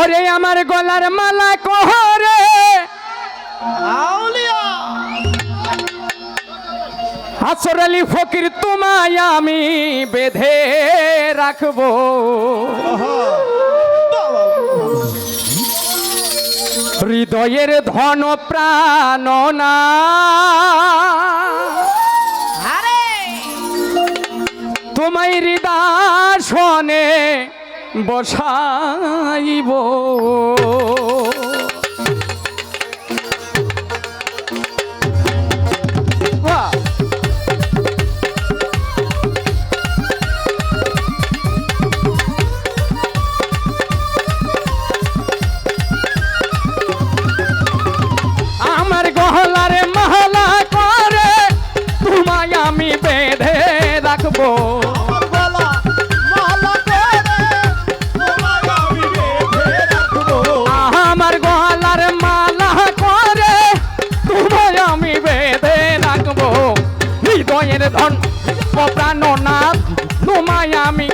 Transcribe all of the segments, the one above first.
ওরে আমার গলার মালা কহরে হাসর আলী ফকির তোমায় আমি বেঁধে রাখব। হৃদয়ের ধন প্রাণ না। আরে। তোমায় হৃদাসনে বসাইব। আমি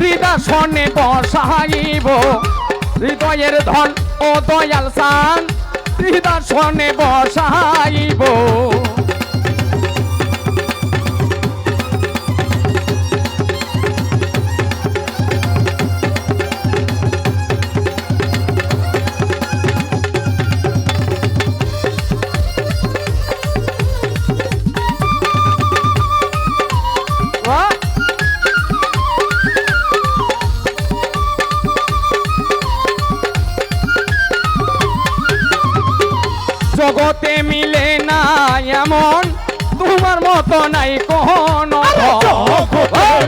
হৃদয় বসাইব। হৃদয়ের ধন ও দয়াল সান হৃদয় বসাইব। জগতে মিলে না এমন তোমার মতো নাই কোনো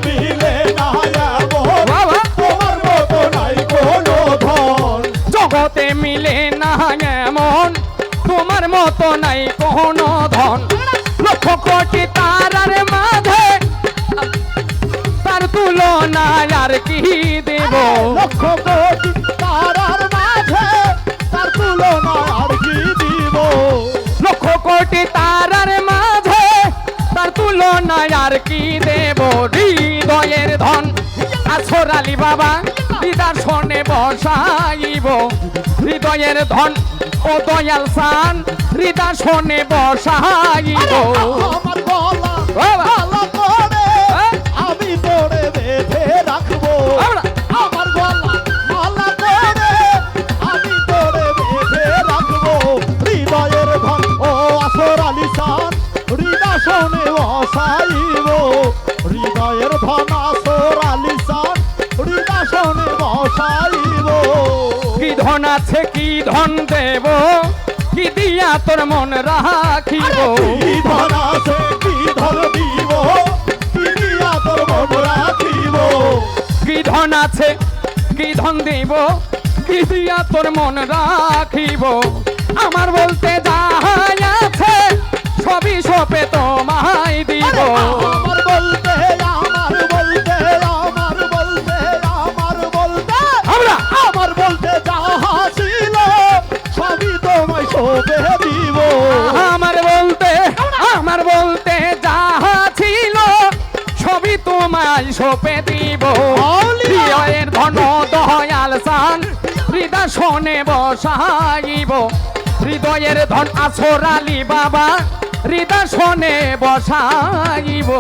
মিলে না এমন তোমার মতো নাই কোনো ধন। জগতে মিলে না এমন তোমার মতো নাই কোনো ধন। লক্ষ কোটি তারার মাঝে তার তুলনা আর কি দেব? লক্ষ কোটি তারার মাঝে তার তুলনা লক্ষ কোটি তারার মাঝে তার তুলনা আর কি দেব? হৃদয়ের ধন। আসর আলী বাবা দিদার শোনে বসাইব। হৃদয়ের ধন ও দয়াল সান হৃদয় শোনে বসাইব ধন আছে কি ধন দেব? কি দিয়া তোর মন রাখিব? কি ধন আছে কি ধন দিব? কি দিয়া তোর মন রাখিব? কি ধন আছে কি ধন দিব? কি দিয়া তোর মন রাখিব? আমার বলতে যাহাই আছে সবই সপে তোমায় দিব আমার বলতে আমার বলতে যাহা ছিল সবই তোমায় সপে দিব। হৃদয়ের ধন দয়াল সান হৃদয় শোনে বসাইব। হৃদয়ের ধন আসর বাবা হৃদয় শোনে বসাইব।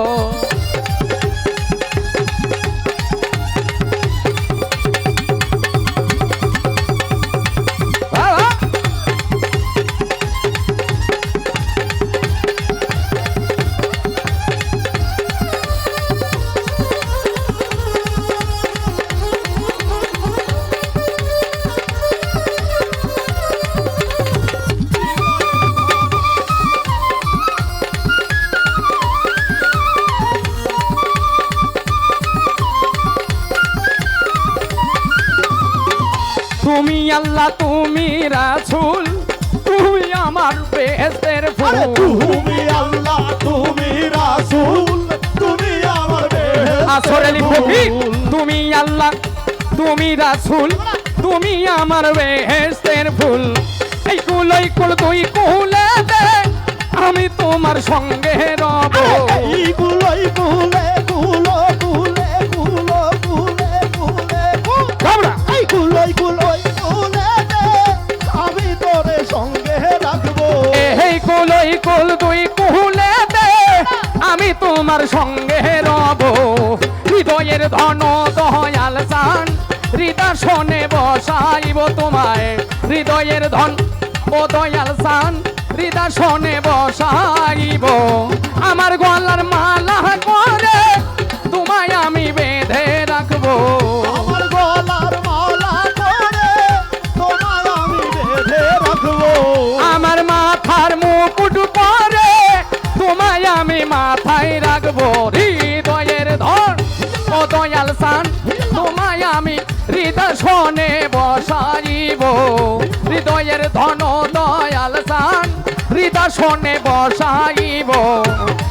আল্লাহ তুমি রাসুল তুমি আমার বেহেস্তের ফুল। তুমি আল্লাহ তুমি রাসূল তুমি আমার আসর আলী ফকির তুমি আল্লাহ তুমি রাসুল তুমি আমার বেহেস্তের ফুল। এই কুল এই কুল তুই কুলে দে আমি তোমার সঙ্গে রব। এইগুলো কুলে কুলে এই কুলোই কুলোই কুল তোমার সঙ্গে রব। হৃদয়ের ধন দয়াল চান। হৃদয় শোনে বসাইব তোমায়। হৃদয়ের ধন ও দয়াল চান। হৃদয় শোনে বসাইব। আমার গলার মালা শোনে বসাইব। হৃদয়ের ধন দয়াল সান হৃদয় শোনে বসাইব।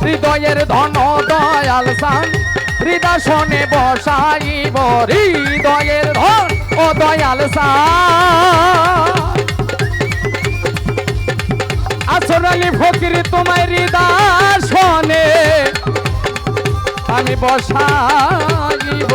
হৃদয়ের ধন দয়াল সান হৃদয় শোনে বসাইব। হৃদয়ের ধন ও দয়াল সান। আসরালি ফকির, তোমায় হৃদয় শোনে আমি বসাইব।